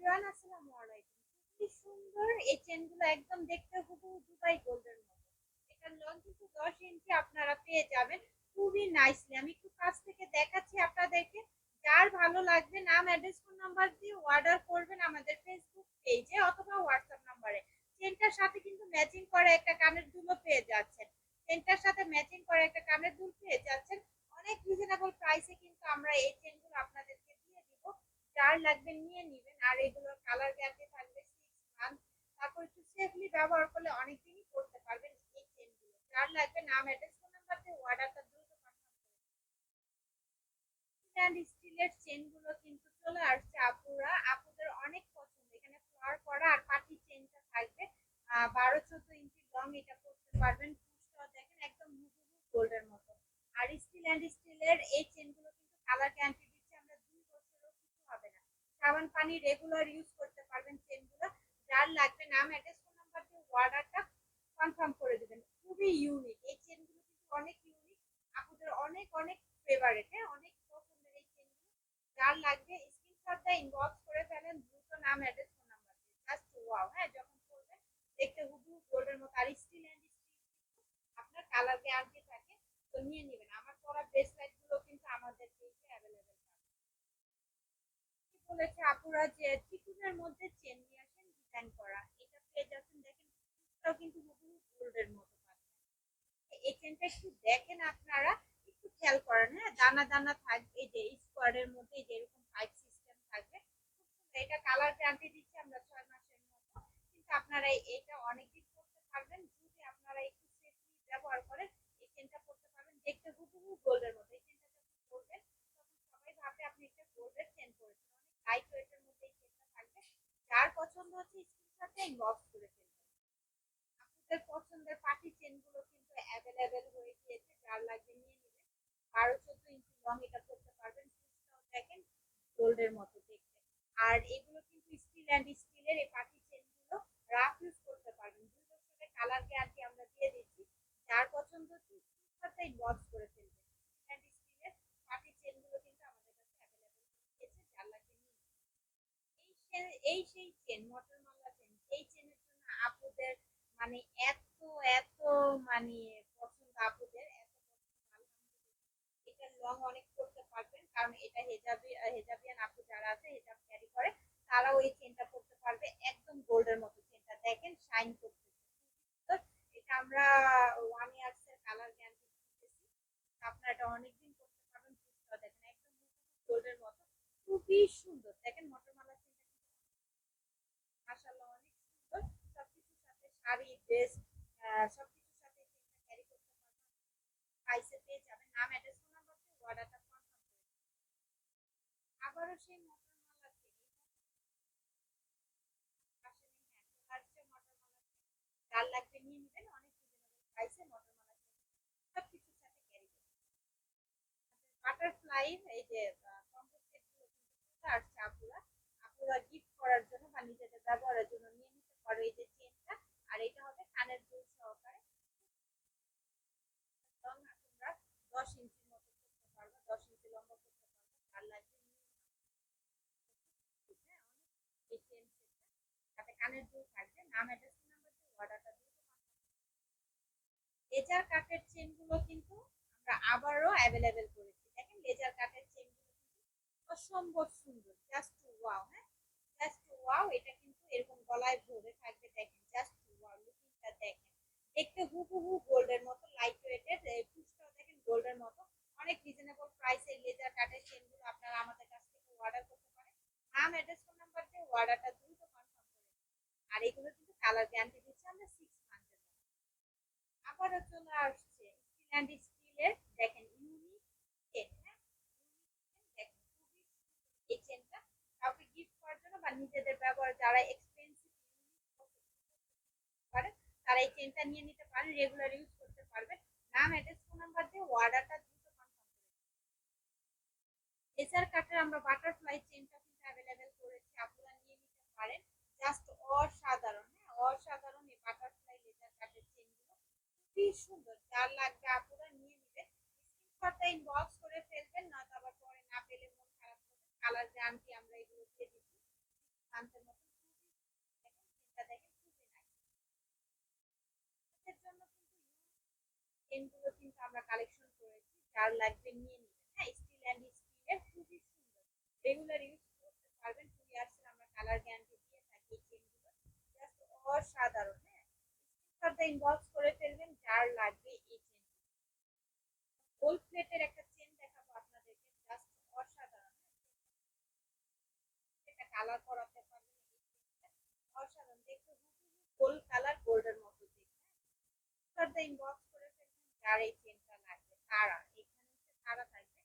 Everyone, আসসালামু আলাইকুম। সুন্দর এই চেনগুলো একদম দেখতে দুবাই গোল্ডের মতো। এটার লং কিন্তু দশ ইঞ্চি আপনারা পেয়ে যাবেন। খুবই নাইসলি আমি একটু কাছ থেকে দেখাচ্ছি আপনাদেরকে। যার ভালো লাগবে নাম অ্যাড্রেস ফোন নাম্বার দিয়ে অর্ডার করবেন আমাদের ফেসবুক পেজে অথবা হোয়াটসঅ্যাপ নাম্বারে। চেনটার সাথে কিন্তু ম্যাচিং করে একটা কানের দুলও পেয়ে যাচ্ছেন। চেনটার সাথে ম্যাচিং করে একটা কানের দুল পেয়ে যাচ্ছেন। অনেক রিজনেবল প্রাইসে কিন্তু আমরা এই চেনগুলো দিব যার লাগবে নিয়ে নিবেন। আর এগুলোর কালার গ্যারান্টি থাকবে সিক্স মান্থ তারপর একটু সেফলি ব্যবহার করলে অনেকদিনই করতে পারবেন এই চেনগুলো যার লাগবে নাম অ্যাড্রেস ফোন নাম্বার দিয়ে অর্ডারটা দ্রুত কনফার্ম করে স্টিলের চেনগুলো কিন্তু চলে আসছে আপুরা। আপুদের অনেক পছন্দ। এখানে ফ্লাওয়ার করা আর পাটি চেনটা থাকবে। বারো, চোদ্দ ইঞ্চি লং এটা করতে পারবেন। দেখেন একদম হুবহু গোল্ডের মতো। আর স্টিল অ্যান্ড স্টিলের এই চেনগুলো কিন্তু কালার গ্যারান্টি দিচ্ছি আমরা দুই বছরও কিছু হবে না সাবান পানি রেগুলার ইউজ করতে পারবেন চেনগুলো যার লাগবে নাম অ্যাড্রেস ফোন নাম্বার দিয়ে অর্ডারটা কনফার্ম করে দেবেন। খুবই ইউনিক এই চেনগুলো কিন্তু অনেক ইউনিক আপনাদের অনেক অনেক ফেভারেট হ্যাঁ? অনেক পছন্দের এই চেনগুলো যার লাগবে স্ক্রিনশটটা ইনবক্স করে ফেলেন দ্রুত নাম অ্যাড্রেস ফোন নাম্বার দিয়ে জাস্ট ওয়াও হ্যাঁ যখন করবেন দেখতে হুবহু গোল্ডের মতো আর স্টিল অ্যান্ড স্টিল আপনার কালার গ্যারান্টি থাকে তো নিয়ে নেবেন আমার পরা ব্রেসলেটগুলো কিন্তু আমাদের পেজে অ্যাভেলেবেল বলেছে আপুরা যে চিকুনের মধ্যে চেন নিয়ে আসেন ডিজাইন করা। এটা পেয়ে যাচ্ছেন, দেখেন, এটাও কিন্তু গোল্ডের মতো এই চেনটা একটু দেখেন আপনারা, একটু খেয়াল করেন হ্যাঁ? দানা দানা থাকবে, এই যে স্কোয়ারের মধ্যে যে এরকম পাইপ সিস্টেম থাকবে। এটা কালার গ্যারান্টি দিচ্ছি আমরা ছয় মাসের মতো। কিন্তু আপনারা এটা অনেকদিন করতে পারবেন, যদি আপনারা একটু সেফলি ব্যবহার করেন, এই চেনটা করতে পারবেন। দেখতে হুবহু গোল্ডের মতো। এই চেনটা যখন করবেন, তখন সবাই ভাবে আপনি একটা গোল্ডের চেন করেছেন অনেক লাইট ওয়েটের মধ্যে এই চেনটা থাকবে যার পছন্দ হচ্ছে ইনবক্স করে ফেলবেন আপনাদের পছন্দের পার্টি চেনগুলো কিন্তু অ্যাভেলেবেল হয়ে গিয়েছে, যার লাগবে নিয়ে নেবেন। বারো, চোদ্দ ইঞ্চি লং এটা করতে পারবেন দেখেন গোল্ডের মতো দেখতে। আর এগুলো কিন্তু স্টিল অ্যান্ড স্টিলের এই পার্টি চেনগুলো রাফ ইউজ করতে পারবেন। দুই বছরের কালার গ্যারান্টি আমরা দিয়ে দিচ্ছি যার পছন্দ স্ক্রিনশটে ইনবক্স করে চেনগুলো কিন্তু আমাদের এই সেই চেন মটর মালা চেন এই চেনের জন্য আপুদের মানে এত এত মানে পছন্দ আপুদের, এত এটা লং অনেক করতে পারবেন। কারণ এটা হেজাবি, হেজাবিয়ান আপু যারা আছে, হেজাব ক্যারি করে, তারাও এই চেনটা করতে পারবে। একদম গোল্ডের মতো চেনটা দেখেন শাইন করতেছে। তো এটা আমরা ওয়ান কালার এটা অনেকদিন করতে পারবেন। দেখেন, একদম গোল্ডের মতো। খুবই সুন্দর। দেখেন চেনটা মাশাআল্লাহ অনেক সুন্দর সবকিছুর সাথে শাড়ি ড্রেস সবকিছুর সাথে চেনটা ক্যারি করতে পারবেন পেয়ে যাবেন নাম অ্যাড্রেস অর্ডারটা কনফার্ম করে। আবারও সেই হ্যাঁ যার লাগবে, নিয়ে নেবেন অনেক রিজনেবল প্রাইসে মটরমালা চেন সবকিছুর সাথে ক্যারি বাটারফ্লাই এই যে আসছে আপুরা। আপুরা গিফট করার জন্য বা নিজেদের ব্যবহারের জন্য নিয়ে নিতে পারো। এই যে চেনটা আর এটা হবে কানের দুল সহকারে। তোমরা দশ ইঞ্চির মতো করতে পারবে, দশ ইঞ্চি লম্বা করতে পারবে। আর লাগবে নিয়ে হ্যাঁ চেন সেটটা কানের দুল থাকবে। নাম, অ্যাড্রেস নাম্বার দিয়ে অর্ডারটা দিয়ে লেজার কাটের চেনগুলো কিন্তু আমরা আবারও অ্যাভেলেবেল করেছি। দেখেন, লেজার কাটের চেনগুলো কিন্তু অসম্ভব সুন্দর। জাস্ট ওয়াও হ্যাঁ? জাস্ট ওয়াও এটা কিন্তু এরকম গলায় ভরে থাকবে। দেখেন জাস্ট দেখতে হুবহু গোল্ডের মতো লাইট ওয়েটের পুষটাও দেখেন গোল্ডের মতো। অনেক রিজনেবল প্রাইসে লেজার কাটের চেনগুলো আপনারা আমাদের কাছ থেকে অর্ডার করতে পারেন। নাম অ্যাড্রেস ফোন নাম্বার দিয়ে অর্ডারটা দ্রুত কনফার্ম করে। আর এগুলো কিন্তু কালার গ্যারান্টি দিচ্ছে আমরা সিক্স মান্থের মতো আবারও চলে আসছে স্টিল অ্যান্ড স্টিলের দেখেন ইউনিক হ্যাঁ? দেখেন এই চেনটা কাউকে গিফট করার জন্য বা নিজেদের ব্যবহার, যারা তারা এই চেনটা নিয়ে নিতে পারেন রেগুলার ইউজ করতে পারবেন নাম অ্যাড্রেস ফোন নাম্বার দিয়ে অর্ডারটা দ্রুত কনফার্ম করে লেজার কাটের আমরা বাটারফ্লাই চেনটা কিন্তু অ্যাভেলেবেল করেছি, আপনারা নিয়ে নিতে পারেন। জাস্ট অসাধারণ হ্যাঁ অসাধারণ এই বাটারফ্লাই লেজার কাটের চেনগুলো খুবই সুন্দর, যার লাগবে আপনারা নিয়ে নেবেন। স্ক্রিনশটটা ইনবক্স করে ফেলবেন না তো আবার পরে না পেলে মন খারাপ করবে। কালার গ্যারান্টি আমরা এগুলো দিয়ে দিচ্ছি। কান্তের মতো খুবই দেখেন চেনটা দেখেন খুবই নাইস এর জন্য কিন্তু চেনগুলো কিন্তু আমরা কালেকশন করেছি, যার লাগবে নিয়ে হ্যাঁ স্টিল অ্যান্ড খুবই সুন্দর। রেগুলার ইউজ করতে পারবেন টু আমরা কালার গ্যারান্টি দিয়ে থাকি চেনগুলো জাস্ট অসাধারণ হ্যাঁ। ইনবক্স করে ফেলবেন, যার লাগবে এই চেন গোল্ড প্লেটের একটা চেন দেখাবো আপনাদেরকে অসাধারণ হ্যাঁ? কালার করাতে পারবেন অসাধারণ, দেখতে গোল্ড কালার গোল্ডের মতো দেখতে স্ক্রিনশটটা ইনবক্স করে ফেলবেন, যার এই তারা এখানে হচ্ছে তারা থাকবে